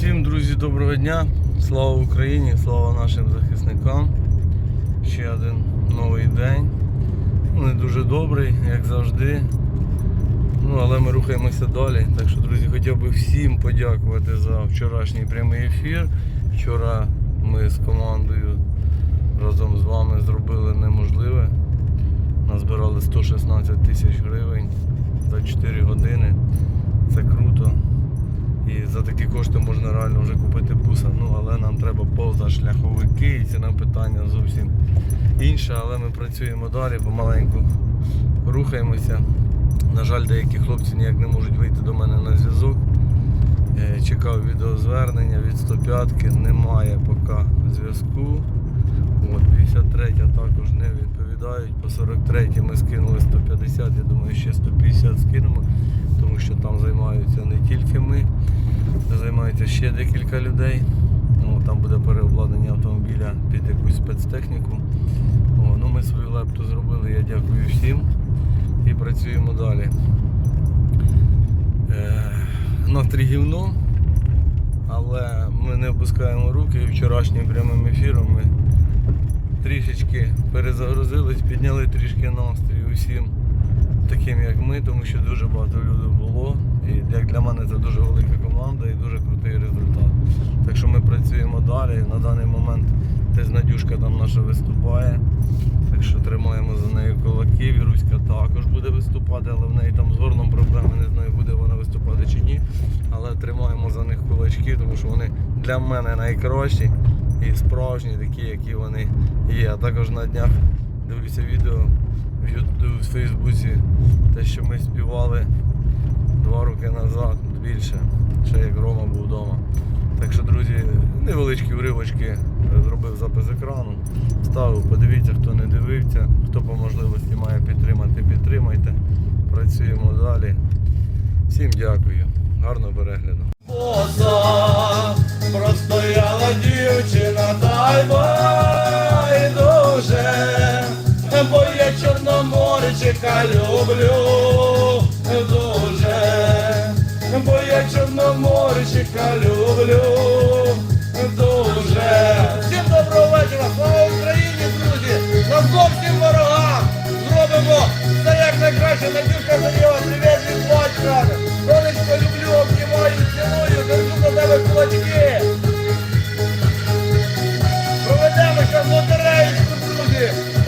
Всім, друзі, доброго дня. Слава Україні, слава нашим захисникам. Ще один новий день. Ну, Не дуже добрий, як завжди. Ну, але ми рухаємося далі. Так що, друзі, хотів би всім подякувати за вчорашній прямий ефір. Вчора ми з командою разом з вами зробили неможливе. Назбирали 116 тисяч гривень за 4 години. Це круто. І за такі кошти можна реально вже купити буса. Ну, але нам треба позашляховики, і ціна питання зовсім інша, але ми працюємо далі, помаленьку рухаємося. На жаль, деякі хлопці ніяк не можуть вийти до мене на зв'язок. Е, Чекав відеозвернення від 105-ки, немає поки зв'язку. От, 53 також не відповідають. По 43 ми скинули 150, я думаю, ще 150 скинемо, тому що там займаються не тільки ми, займаються ще декілька людей. Ну, там буде переобладнання автомобіля під якусь спецтехніку. О, ну, ми свою лепту зробили, я дякую всім і працюємо далі. Е, настрій гівно, але ми не опускаємо руки вчорашнім прямим ефіром ми трішечки перезагрузились, підняли трішки настрій усім таким як ми, тому що дуже багато людей було. І як для мене це дуже велика команда і дуже крутий результат. Так що ми працюємо далі. На даний момент теж Надюшка там наша виступає. Так що тримаємо за нею кулаків. І Руська також буде виступати, але в неї там з горлом проблеми, не знаю, буде вона виступати чи ні. Але тримаємо за них кулачки, тому що вони для мене найкращі і справжні, такі, які вони є. А також на днях дивлюся відео в Фейсбуці, те, що ми співали два роки назад, більше, ще як Рома був вдома. Так що, друзі, невеличкі уривочки зробив запис екрану. Ставив, подивіться, хто не дивився, хто по можливості має підтримати, підтримайте. Працюємо далі. Всім дякую. Гарного перегляду. Простояла дівчина, чорноморчика люблю дуже, бо я чорноморчика люблю дуже. Всім доброго вечора, слава Україні, друзі! На зовсім ворогам зробимо все як найкраще. Надюшка Зарєва, привіт від батька. Сонечко люблю, обнімаю, цілую, держу за тебе кулачки. Проведемо ще в лотереєчку, друзі.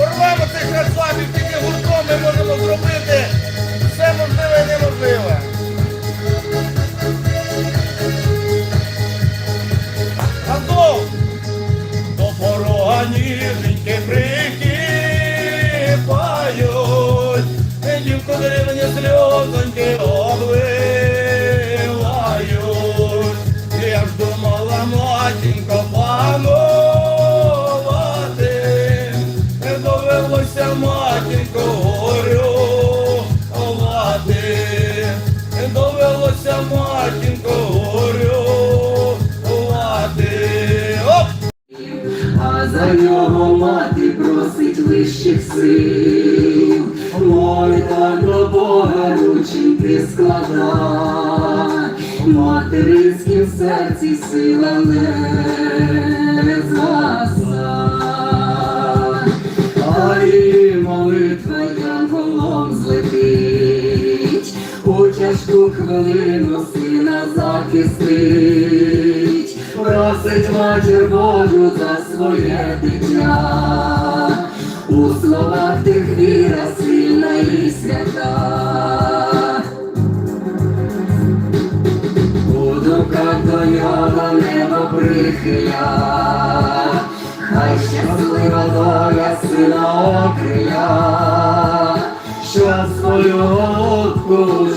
Ми можемо зробити? Все можливе і неможливе. Разом до порога ніженьки прикипають, дівко деревні сльозоньки за нього мати просить вищих сил. Ой, так до Бога рученьки складай, материнським серці сила не згаса. А її молитва янголом злетить, у тяжку хвилину сина захистить, просить матір Божу за своє дитя, у словах тих віра сильна і свята. У думках до нього небо прихиля, хай щаслива доля сина окрия, що свою голубку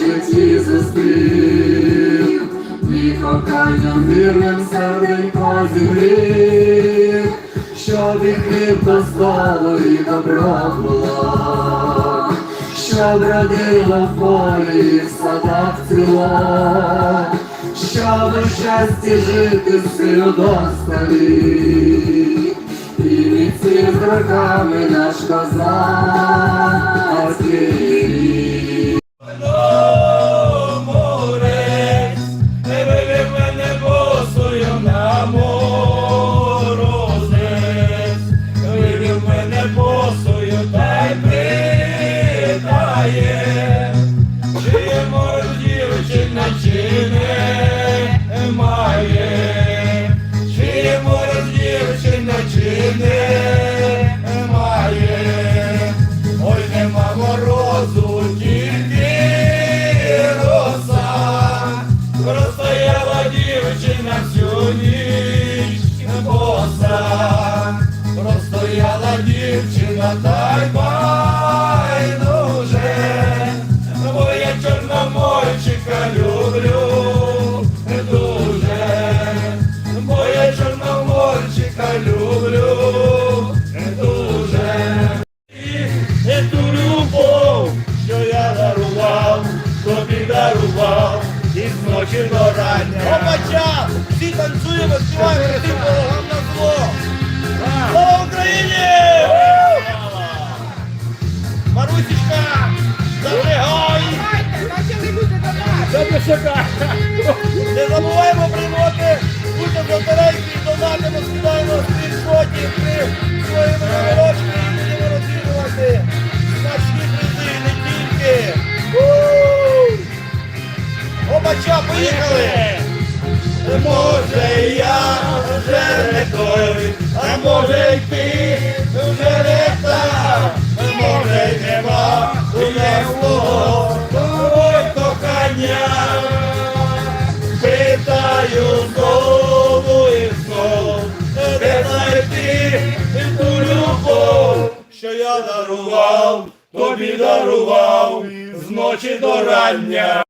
і коханням вірним серденько зігрів, щоб і хліб столу і добро було щоб родило в полі і в садах цвіло, щоб у щасті жити силу досталі, і міцним роками наш козацький. немає, чиємо чи начине, має, чиємо чи начине, має, ой нема морозу, тільки простояла дівчина всю ніч боса, простояла дівчина так. дарував із ночі до рання. Опача! Всі танцюємо, співаємо, тим ворогам на зло! Слава Україні! Марусічка! Запрягай! Запишука! Не забуваємо приймати! Будьте за і донати, розкидаємо стрічку! Опача, поїхали! Може я вже не той, а може й ти вже не та, може й нема у того, ой, кохання. Питаю знову і знову, де знайти ту любов, що я дарував, тобі дарував з ночі до рання.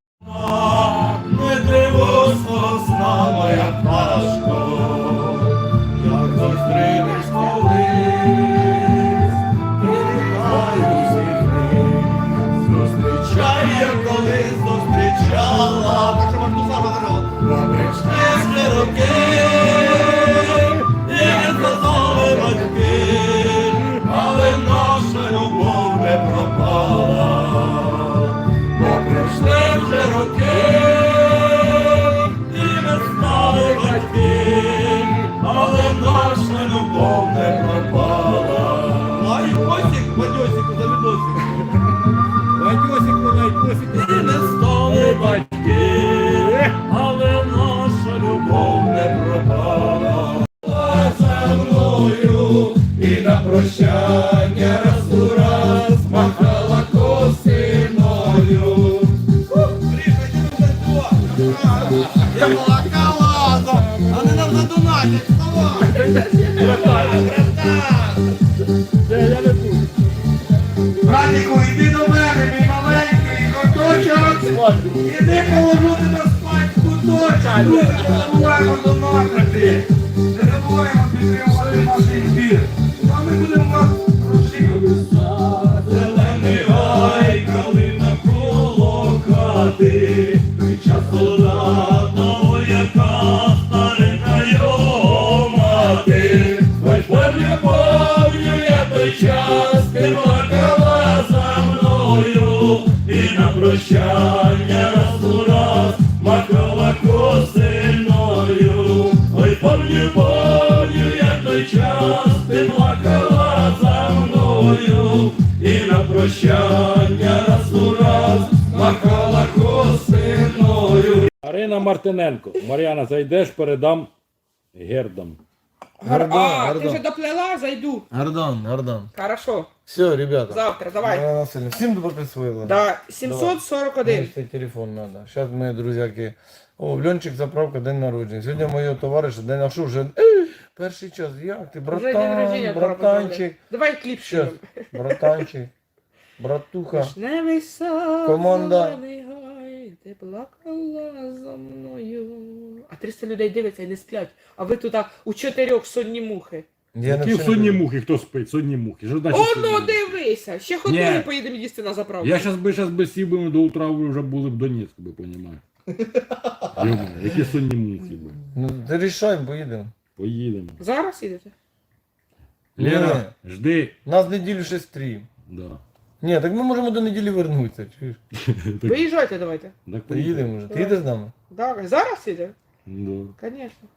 glória para as забуваємо підтримувати наш ефір. А ми будемо вас розширювати. Зелений гай, калина хати. Солдатного, яка старенька його мати. Ой, помню, той час, ти за мною. І на прощання прощання раз у раз махала косиною. Арина Мартиненко. Мар'яна, зайдеш, передам гердам. Гордон, а, ти вже доплела, зайду. Гордон, гордон. Хорошо, Все, ребята. завтра, давай. Галина Васильівна, Всім присвоїли. Да, 741. Мені телефон надо. Сейчас ми, друзяки. О, в Льончик заправка, день народження. Сьогодні моєго товариша, день а що вже. Е, перший час. Як ти, Вже день братан, рождения братанчик. Давай кліп ще. Братанчик, братуха. Вишневий сад, Команда. зелений гай, ти плакала за мною. А 300 людей дивляться і не сплять. А ви тут а, у чотирьох сонні мухи. Я Які все сонні мухи, хто спить? Сонні мухи. Що значить О, сонні ну мухи? дивися! Ще Ні. ходили, поїдемо їсти на заправку. Я зараз би щас би сів би до утра ви вже були в Донецьку, би понімаєш. Йома, які сонні мухи би. Ну, ти рішаємо, поїдемо. Поїдемо. Зараз їдете? Лера, жди. Нас неділю ще стрім. Да. Ні, так ми можемо до неділі вернутися. Чуєш? Так, Виїжджайте давайте. так Поїдемо вже. Ти їдеш з нами? Да, зараз їдете? Да. Звісно.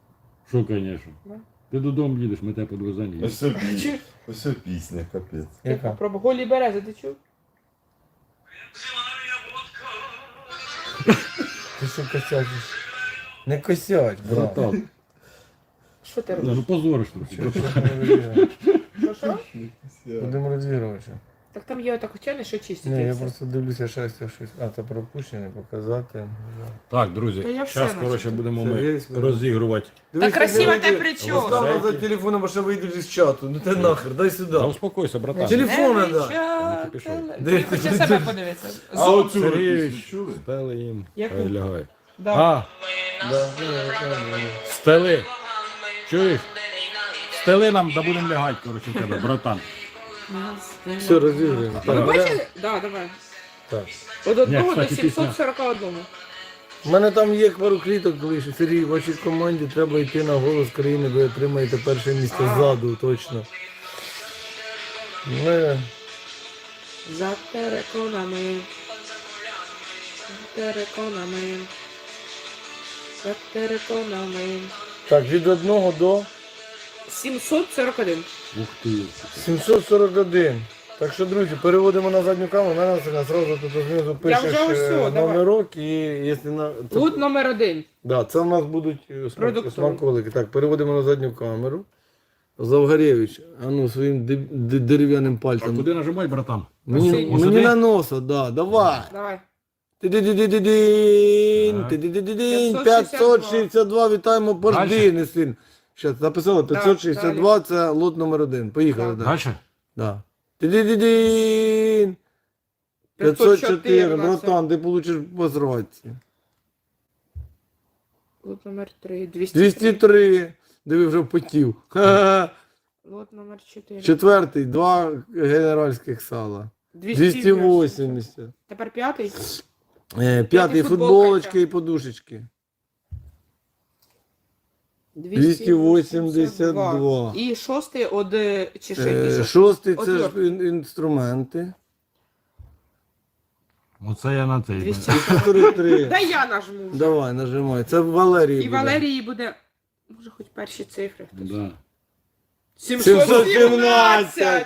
Що, звісно. Да. Ти додому їдеш, ми тебе подвеземо. Ось це пісня, Чи- ось це пісня, капець. Яка? Про голі берези, ти чув? Ти що косячиш? Не косяч, брат. Братан. Що ти робиш? ну позориш трохи. Що, що ми? Що, що? Будемо розігрувати. Так там є отак очане, що чистить. Ні, я все. просто дивлюся щастя щось. А, це пропущене, показати. Так, друзі, Та я все зараз, наче. коротше, будемо Все, ми є. розігрувати. Та красиво те причому. Став за телефоном, а ще вийдеш із чату. Ну ти нахер, дай сюди. Та успокойся, братан. Телефон пішов. Де Ти ти? себе подивитися. А оцю Сергій, стели їм. Яку? Хай лягай. Да. А, стели. Чуєш? Стели нам, да будемо лягати, коротше, в тебе, братан. Все, розігруємо. Ви Так, бачили? Да, давай. Так. От одного до 741. У мене там є пару кліток лише. Сергій, вашій команді треба йти на голос країни, ви отримаєте перше місце ззаду, точно. Ми... За териконами. За териконами. За териконами. Так, від 1 до 741. Ух ти. 741. Так що, друзі, переводимо на задню камеру, на нас зразу тут знизу пишеш вже ось е, давай. номерок і якщо на. Це, Лут номер один. да, це в нас будуть е, смак- смаколики. Так, переводимо на задню камеру. Завгарєвич, а ну своїм ди- ди- дерев'яним А пальцем. куди нажимай, братан? Мені, Синій. мені Сюди? на носа, да, давай. Давай. Ти-ди-ди-ди-дин, Так. ти-ди-ди-дин, 562. 562, вітаємо не син. Щас, написали, 562 це лот номер один. Поїхали. Так. Дальше? Да. Ти-ди-ди-дин. 504, братан, ти получиш позриватися. Лот номер 3. 203. 203. Диви вже потів. Ха-ха. Лот номер 4. Четвертий, два генеральських сала. 280. Тепер п'ятий. Е, П'ятий футболочки і подушечки. 282. 282. І шостий од е, чи ще Е. Шостий це ж Отвертка. ін- інструменти. Оце я на цей. 200. 243. Дай я нажму. вже. Давай, нажимай. Це Валерій. І Валерії буде. Може, хоч перші цифри. хтось. Да. 717!